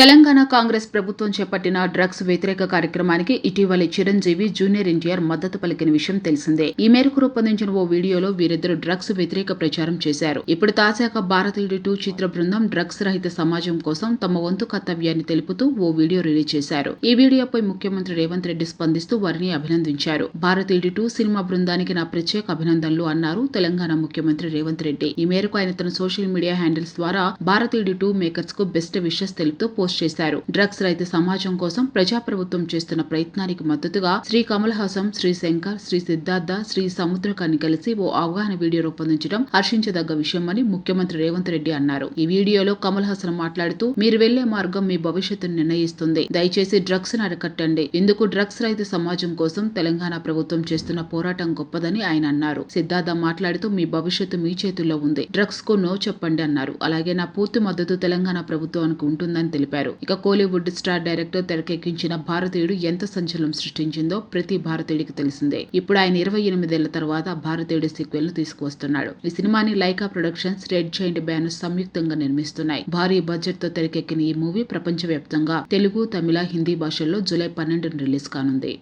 తెలంగాణ కాంగ్రెస్ ప్రభుత్వం చేపట్టిన డ్రగ్స్ వ్యతిరేక కార్యక్రమానికి ఇటీవలి చిరంజీవి జూనియర్ ఎన్టీఆర్ మద్దతు పలికిన విషయం తెలిసిందే. ఈ మేరకు రూపొందించిన ఓ వీడియోలో వీరిద్దరు డ్రగ్స్ వ్యతిరేక ప్రచారం చేశారు. ఇప్పుడు తాజాగా భారతీయుడు టూ చిత్ర బృందం డ్రగ్స్ రహిత సమాజం కోసం తమ వంతు కర్తవ్యాన్ని తెలుపుతూ ఓ వీడియో రిలీజ్ చేశారు. ఈ వీడియోపై ముఖ్యమంత్రి రేవంత్ రెడ్డి స్పందిస్తూ వారిని అభినందించారు. భారతీయుడు టూ సినిమా బృందానికి నా ప్రత్యేక అభినందనలు అన్నారు తెలంగాణ ముఖ్యమంత్రి రేవంత్ రెడ్డి. ఈ మేరకు ఆయన తన సోషల్ మీడియా హ్యాండిల్స్ ద్వారా భారతీయుడు టూ మేకర్స్కు బెస్ట్ విషెస్ తెలుపుతూ పోస్ట్ చేశారు. డ్రగ్స్ రహిత సమాజం కోసం ప్రజాప్రభుత్వం చేస్తున్న ప్రయత్నానికి మద్దతుగా శ్రీ కమల్ హాసం శ్రీ శంకర్ శ్రీ సిద్ధార్థ శ్రీ సముద్రకాన్ని కలిసి ఓ అవగాహన వీడియో రూపొందించడం హర్షించదగ్గ విషయమని ముఖ్యమంత్రి రేవంత్ రెడ్డి అన్నారు. ఈ వీడియోలో కమల్ హాసన్ మాట్లాడుతూ మీరు వెళ్ళే మార్గం మీ భవిష్యత్తును నిర్ణయిస్తుంది. దయచేసి డ్రగ్స్ను అరికట్టండి. ఇందుకు డ్రగ్స్ రహిత సమాజం కోసం తెలంగాణ ప్రభుత్వం చేస్తున్న పోరాటం గొప్పదని ఆయన అన్నారు. సిద్ధార్థ మాట్లాడుతూ మీ భవిష్యత్తు మీ చేతుల్లో ఉంది. డ్రగ్స్కు నో చెప్పండి అన్నారు. అలాగే నా పూర్తి మద్దతు తెలంగాణ ప్రభుత్వానికి ఉంటుందని తెలిపారు. ఇక కోలీవుడ్ స్టార్ డైరెక్టర్ తెరకెక్కించిన భారతీయుడు ఎంత సంచలనం సృష్టించిందో ప్రతి భారతీయుడికి తెలిసిందే. ఇప్పుడు ఆయన ఇరవై ఎనిమిదేళ్ళ తర్వాత భారతీయుడి సీక్వెల్ను తీసుకువస్తున్నాడు. ఈ సినిమాని Lyca Productions Red Giant banner సంయుక్తంగా నిర్మిస్తున్నాయి. భారీ బడ్జెట్తో తెరకెక్కిన ఈ మూవీ ప్రపంచవ్యాప్తంగా తెలుగు తమిళ హిందీ భాషల్లో జూలై పన్నెండున రిలీజ్ కానుంది.